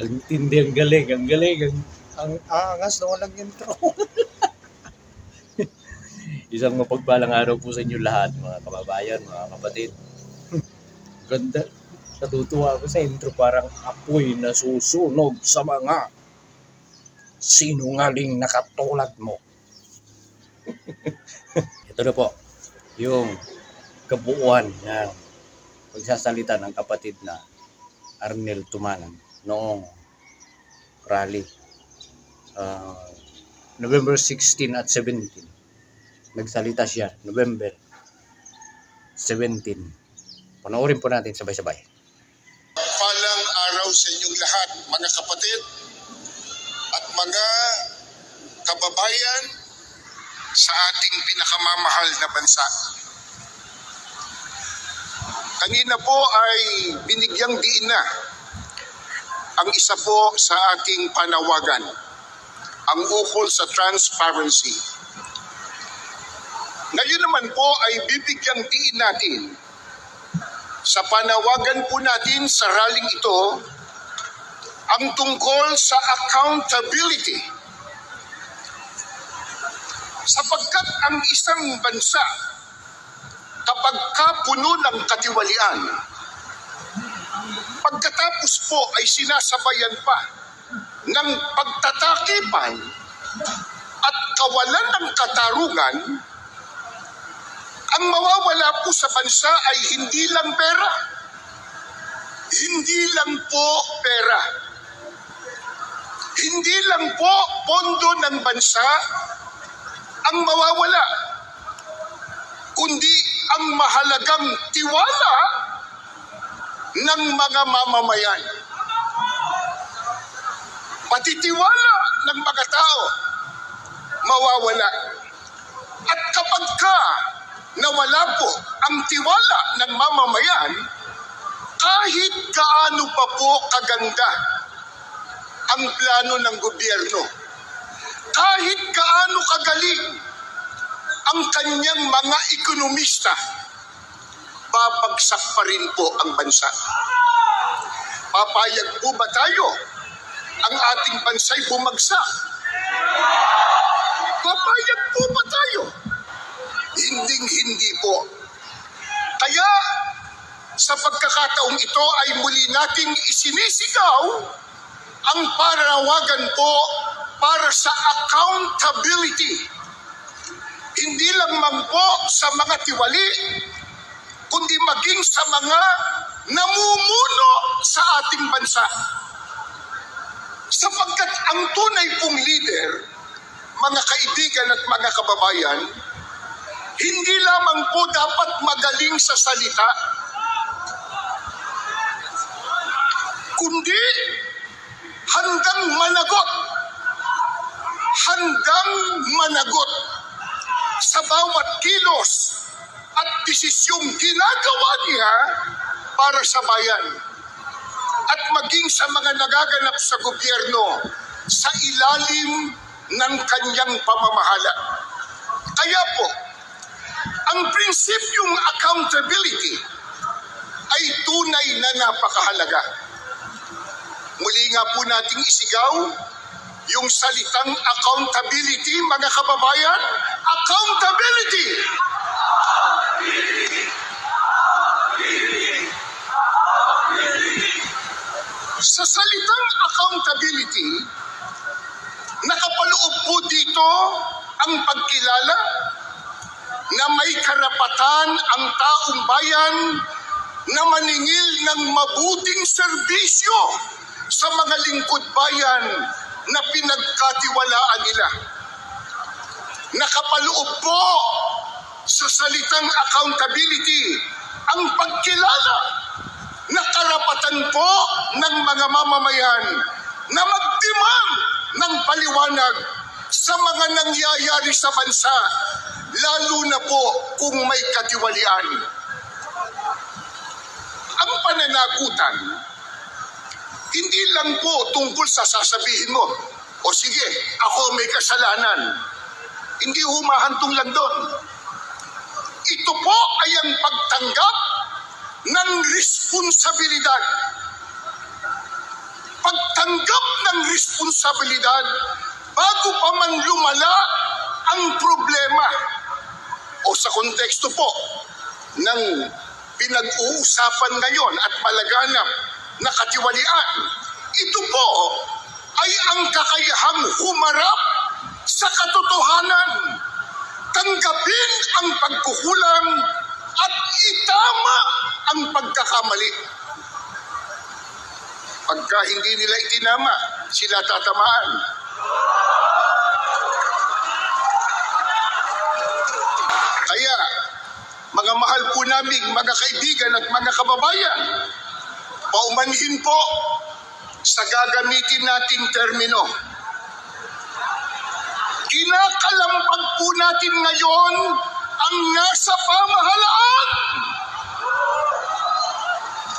Hindi, ang galing, ang galing. Ang, ang angas na walang intro. Isang mapagpalang araw po sa inyo lahat, mga kababayan, mga kapatid. Ganda. Natutuwa ako sa intro, parang apoy na susunog sa mga sinungaling na katulad mo. Ito na po, yung kabuuan ng pagsasalita ng kapatid na Arnel Tumanan noong rally. Ah, November 16 at 17. Nagsalita siya, November 17. Panoorin po natin sabay-sabay. Palang araw sa inyong lahat, mga kapatid at mga kababayan sa ating pinakamamahal na bansa. Kanina po ay binigyang diin na ang isa po sa ating panawagan, ang ukol sa transparency. Ngayon naman po ay bibigyang diin natin sa panawagan po natin sa rallying ito ang tungkol sa accountability. Sapagkat ang isang bansa kapag kapuno ng katiwalian, pagkatapos po ay sinasabayan pa ng pagtatakipan at kawalan ng katarungan, ang mawawala po sa bansa ay hindi lang pera. Hindi lang po pera. Hindi lang po pondo ng bansa ang mawawala, kundi ang mahalagang tiwala ng mga mamamayan. Pati tiwala ng mga tao mawawala. At kapag ka nawala po ang tiwala ng mamamayan, kahit gaano pa po kaganda ang plano ng gobyerno, kahit gaano kagaling ang kanyang mga ekonomista, babagsak pa rin po ang bansa. Papayag po ba tayo ang ating bansa'y bumagsak? Papayag po ba tayo? Hinding hindi po. Kaya sa pagkakataong ito ay muli nating isinisigaw ang parawagan po para sa accountability. Hindi lang man po sa mga tiwali, kundi maging sa mga namumuno sa ating bansa. Sapagkat ang tunay pong leader, mga kaibigan at mga kababayan, hindi lamang po dapat magaling sa salita, kundi handang managot. Handang managot sa bawat kilos desisyong ginagawa niya para sa bayan at maging sa mga nagaganap sa gobyerno sa ilalim ng kanyang pamamahala. Kaya po, ang prinsipyong accountability ay tunay na napakahalaga. Muli nga po nating isigaw yung salitang accountability, mga kababayan. Accountability! Sa salitang accountability, nakapaloob po dito ang pagkilala na may karapatan ang taong bayan na maningil ng mabuting serbisyo sa mga lingkod bayan na pinagkatiwalaan nila. Nakapaloob po sa salitang accountability ang pagkilala na karapatan po ng mga mamamayan na magtimang ng paliwanag sa mga nangyayari sa bansa, lalo na po kung may katiwalian. Ang pananagutan, hindi lang po tungkol sa sasabihin mo, o sige, ako may kasalanan. Hindi humahantong lang doon. Ito po ay ang pagtanggap ng responsibilidad. pagtanggap ng responsibilidad bago pa man lumala ang problema. O sa konteksto po ng pinag-uusapan ngayon at malaganap na katiwalian, ito po ay ang kakayahang humarap sa katotohanan, tanggapin ang pagkukulang at itama ang pagkakamali. Pagka hindi nila itinama, sila tatamaan. Kaya, mga mahal po naming mga kaibigan at mga kababayan, paumanhin po sa gagamitin nating termino. Kinakalampag po natin ngayon ang nasa pamahalaan.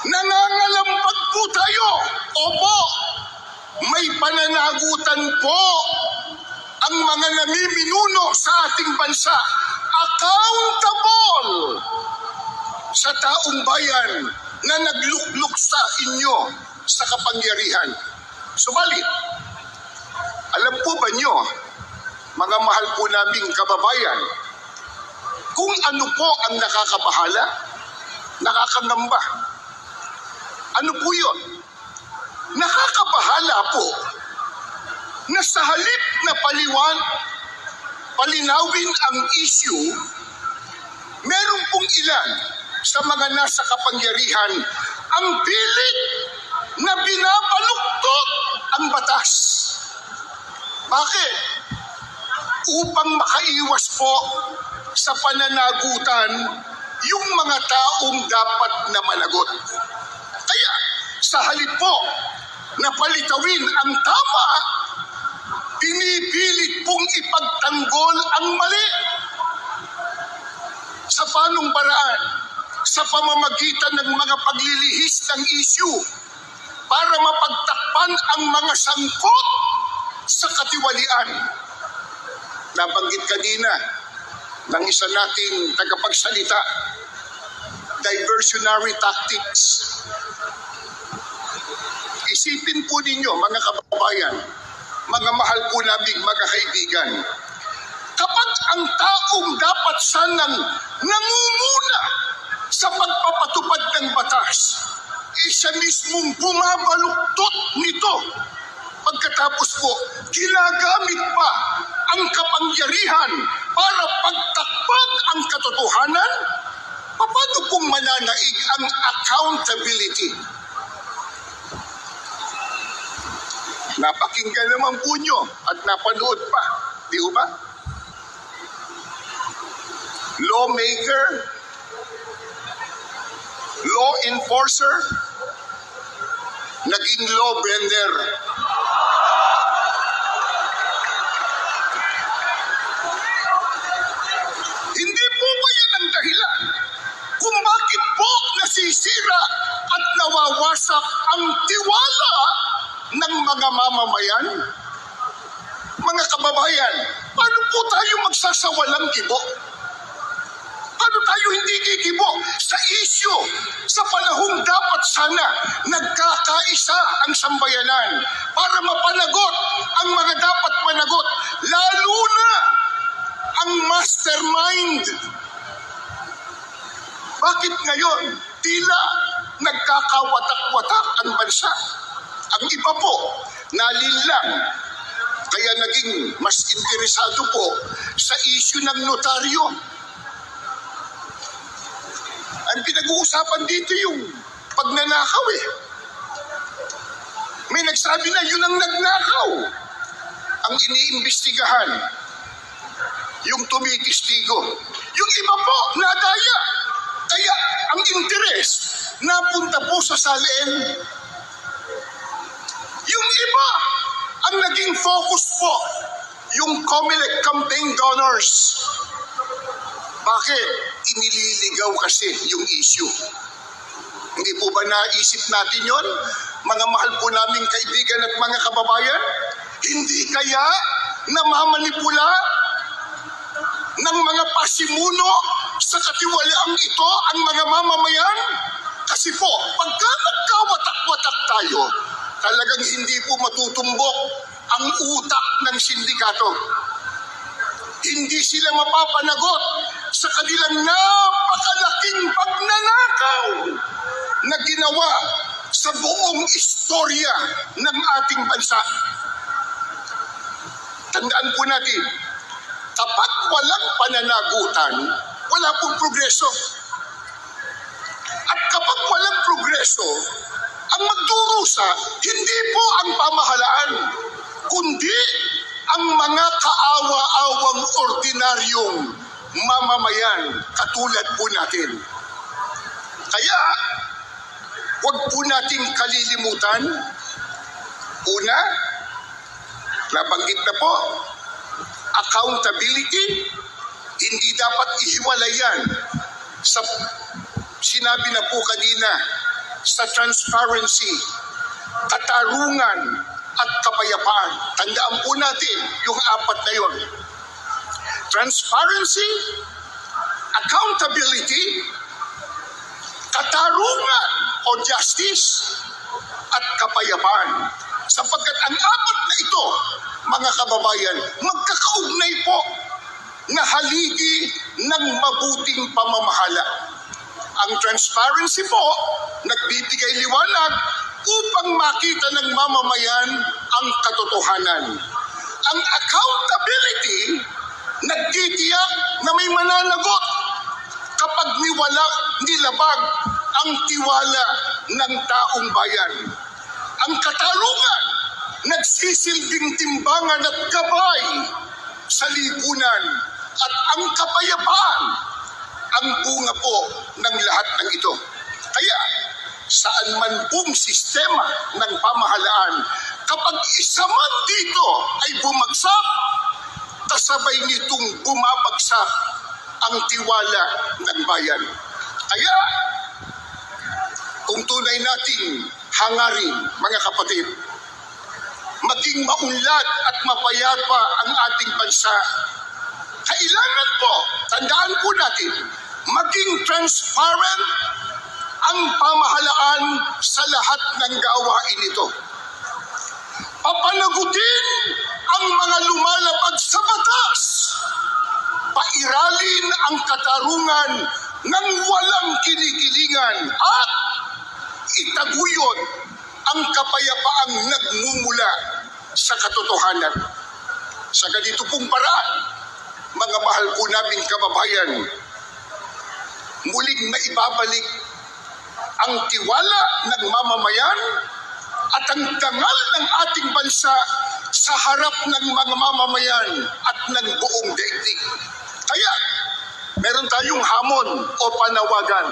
Nangangalampag po tayo. Opo, may pananagutan po ang mga namiminuno sa ating bansa. Accountable sa taong bayan na naglukluk sa inyo sa kapangyarihan. Subalit, alam po ba nyo, mga mahal po naming kababayan, kung ano po ang nakakabahala, nakakangamba. Ano po yun? Nakakabahala po na sa halip na paliwan, palinawin ang issue, meron pong ilan sa mga nasa kapangyarihan ang pilit na binabaluktot ang batas. Bakit? Upang makaiwas po sa pananagutan yung mga taong dapat na managot. Kaya, sa halip po na palitawin ang tama, pinipilit pong ipagtanggol ang mali. Sa panong paraan? Sa pamamagitan ng mga paglilihis ng issue para mapagtakpan ang mga sangkot sa katiwalian. Nabanggit kanina ng isa nating tagapagsalita, diversionary tactics. Isipin po ninyo, mga kababayan, mga mahal po naming mga kaibigan, kapag ang taong dapat sanang nangunguna sa pagpapatupad ng batas, isa mismong bumabaluktot nito. Pagkatapos po, ginagamit pa ang kapangyarihan para pagtakpan ang katotohanan, paano pong mananaig ang accountability? Napakinggan naman po nyo at napanood pa. Di ba? Lawmaker, law enforcer, naging law bender. Nasisira at nawawasak ang tiwala ng mga mamamayan? Mga kababayan, paano po tayo magsasawalang kibo? Paano tayo hindi kikibo sa isyu sa panahong dapat sana nagkakaisa ang sambayanan para mapanagot ang mga dapat managot, lalo na ang mastermind. Bakit ngayon tila nagkakawatak-watak ang bansa? Ang iba po, nalinlang kaya naging mas interesado po sa issue ng notaryo. Ang pinag-uusapan dito yung pagnanakaw eh. May nagsabi na yun ang nagnakaw. Ang iniimbestigahan, yung tumitistigo. Yung iba po, nadaya. Kaya ang interes, napunta po sa salen. Yung iba, ang naging focus po, yung COMELEC campaign donors. Bakit? Inililigaw kasi yung issue. Hindi po ba naisip natin yon, mga mahal po naming kaibigan at mga kababayan? Hindi kaya namamanipula ng mga pasimuno sa katiwaliang ito ang mga mamamayan? Kasi po, pagka nagkawatak-watak tayo, talagang hindi po matutumbok ang utak ng sindikato. Hindi sila mapapanagot sa kanilang napakalaking pagnanakaw na ginawa sa buong istorya ng ating bansa. Tandaan po natin, kapag walang pananagutan, wala pong progreso. At kapag walang progreso, ang magdurusa, hindi po ang pamahalaan, kundi ang mga kaawa-awang ordinaryong mamamayan katulad po natin. Kaya, huwag po nating kalilimutan. Una, nabanggit na po, accountability, hindi dapat ihiwalay yan sa sinabi na po kanina sa transparency, katarungan at kapayapaan. Tandaan po natin yung apat na yon. Transparency, accountability, katarungan o justice, at kapayapaan. Sapagkat ang apat na ito, mga kababayan, magkakaugnay haligi ng mabuting pamamahala. Ang transparency po, nagbibigay liwanag upang makita ng mamamayan ang katotohanan. Ang accountability, nagtitiyak na may mananagot kapag niwala, nilabag ang tiwala ng taong bayan. Ang katarungan, nagsisilbing timbangan at gabay sa lipunan at ang kapayapaan ang bunga po ng lahat ng ito. Kaya, saan man pong sistema ng pamahalaan, kapag isa man dito ay bumagsak, kasabay nitong bumabagsak ang tiwala ng bayan. Kaya, kung tunay nating hangarin, mga kapatid, maging maunlad at mapayapa ang ating bansa, kailangan po, tandaan po natin, maging transparent ang pamahalaan sa lahat ng gawain ito. Papanagutin ang mga lumalabag sa batas. Pairalin ang katarungan ng walang kinikilingan at itaguyod ang kapayapaang nagmumula sa katotohanan. Sa ganito pong paraan, mga mahal po naming kababayan, muling maibabalik ang tiwala ng mamamayan at ang dangal ng ating bansa sa harap ng mga mamamayan at ng buong daigdig. Kaya, meron tayong hamon o panawagan.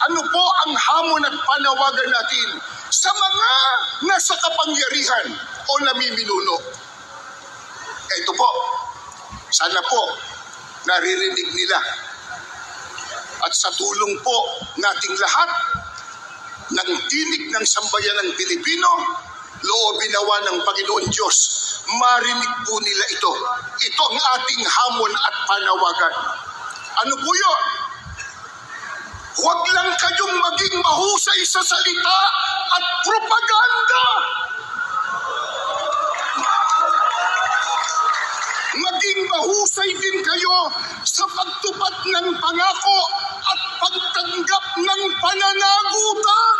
Ano po ang hamon at panawagan natin sa mga nasa kapangyarihan o namiminuno? Ito po, sana po naririnig nila. At sa tulong po nating lahat ng tinig ng sambayan ng Pilipino, loobin nawa ng Panginoon Diyos, marinig po nila ito. Ito ang ating hamon at panawagan. Ano po yun? Huwag lang kayong maging mahusay sa salita at propaganda. Maging mahusay din kayo sa pagtupad ng pangako at pagtanggap ng pananagutan.